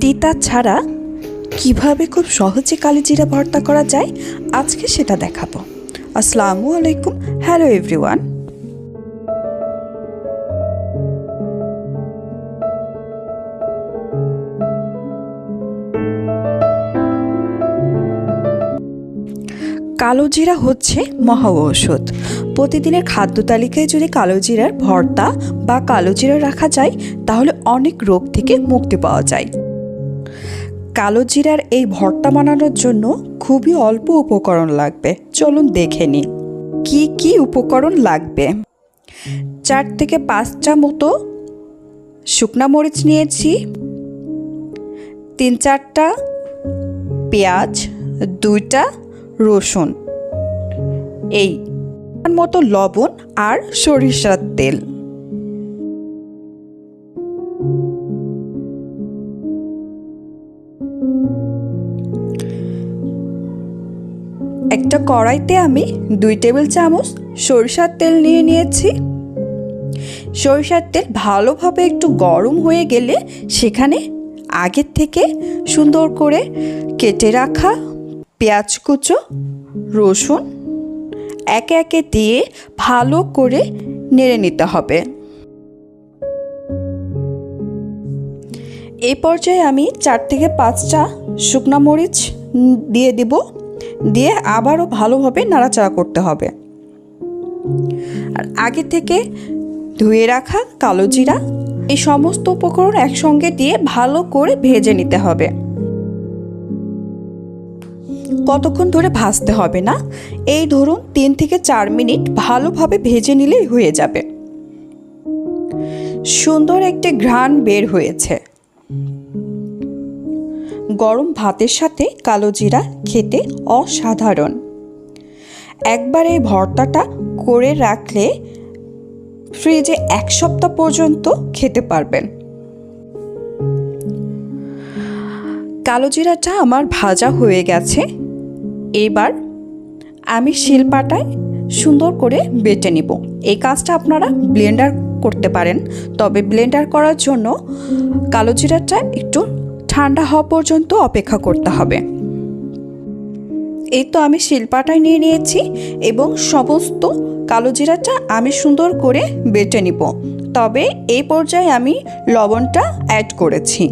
তিতা ছাড়া কীভাবে খুব সহজে কালিজিরা ভর্তা করা যায়? আজকে সেটা দেখাবো। আসসালামু আলাইকুম। Hello everyone. কালো জিরা হচ্ছে মহা ঔষধ। প্রতিদিনের খাদ্য তালিকায় যদি কালো জিরার ভর্তা বা কালো জিরা রাখা যায়, তাহলে অনেক রোগ থেকে মুক্তি পাওয়া যায়। কালো জিরার এই ভর্তা বানানোর জন্য খুবই অল্প উপকরণ লাগবে। চলুন দেখে নিই, কি কি উপকরণ লাগবে? চার থেকে পাঁচটা মতো শুকনা মরিচ নিয়েছি, তিন চারটা পেঁয়াজ, দুইটা রসুন, এই মতো লবণ আর সরিষার তেল। কড়াইতে আমি দুই টেবিল চামচ সরিষার তেল নিয়ে নিয়েছি। সরিষার তেল ভালোভাবে একটু গরম হয়ে গেলে সেখানে আগের থেকে সুন্দর করে কেটে রাখা পেঁয়াজ কুচো, রসুন একে একে দিয়ে ভালো করে নেড়ে নিতে হবে। এই পর্যায়ে আমি চার থেকে পাঁচটা শুকনা মরিচ দিয়ে দিব। দিয়ে আবারও ভালোভাবে নাড়াচাড়া করতে হবে। আর আগে থেকে ধুয়ে রাখা কালো জিরা, এই সমস্ত উপকরণ একসঙ্গে দিয়ে ভালো করে ভেজে নিতে হবে। কতক্ষণ ধরে ভাজতে হবে না? এই ধরুন তিন থেকে চার মিনিট ভালোভাবে ভেজে নিলেই হয়ে যাবে। সুন্দর একটি ঘ্রাণ বের হয়েছে। গরম ভাতের সাথে কালো জিরা খেতে অসাধারণ। একবার এই ভর্তাটা করে রাখলে ফ্রিজে এক সপ্তাহ পর্যন্ত খেতে পারবেন। কালো জিরাটা আমার ভাজা হয়ে গেছে। এবার আমি শিলপাটায় সুন্দর করে বেটে নিব। এই কাজটা আপনারা ব্লেন্ডার করতে পারেন, তবে ব্লেন্ডার করার জন্য কালো জিরাটা একটু ঠান্ডা হওয়া পর্যন্ত অপেক্ষা করতে হবে। এই তো আমি শিলপাটায় নিয়ে নিয়েছি এবং সমস্ত কালো জিরাটা আমি সুন্দর করে বেটে নিব। তবে এই পর্যায়ে আমি লবণটা অ্যাড করেছি।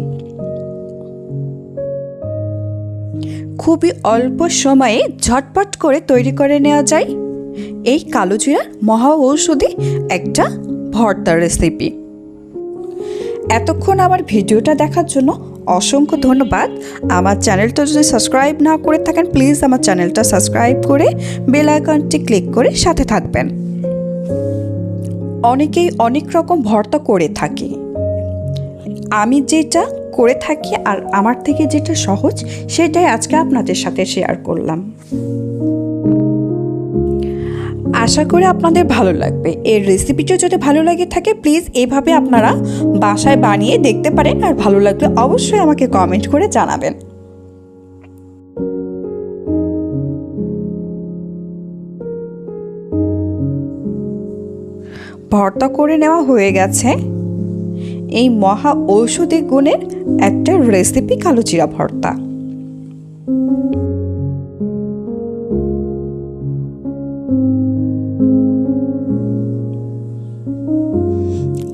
খুবই অল্প সময়ে ঝটপট করে তৈরি করে নেওয়া যায়। এই কালো জিরার মহা ঔষধি একটা ভর্তার রেসিপি এতক্ষণ আমার ভিডিওটা দেখার জন্য অসংখ্য ধন্যবাদ। আমার চ্যানেলটা যদি সাবস্ক্রাইব না করে থাকেন, প্লিজ আমার চ্যানেলটা সাবস্ক্রাইব করে বেল আইকনটি ক্লিক করে সাথে থাকবেন। অনেকেই অনেক রকম ভর্তা করে থাকে। আমি যেটা করে থাকি আর আমার থেকে যেটা সহজ, সেটাই আজকে আপনাদের সাথে শেয়ার করলাম। আশা করি আপনাদের ভালো লাগবে। এর রেসিপিটা যদি ভালো লাগে থাকে প্লিজ এভাবে আপনারা বাসায় বানিয়ে দেখতে পারেন। আর ভালো লাগলে অবশ্যই আমাকে কমেন্ট করে জানাবেন। ভর্তা করে নেওয়া হয়ে গেছে। এই মহা ঔষধি গুণের একটা রেসিপি কালো জিরা ভর্তা।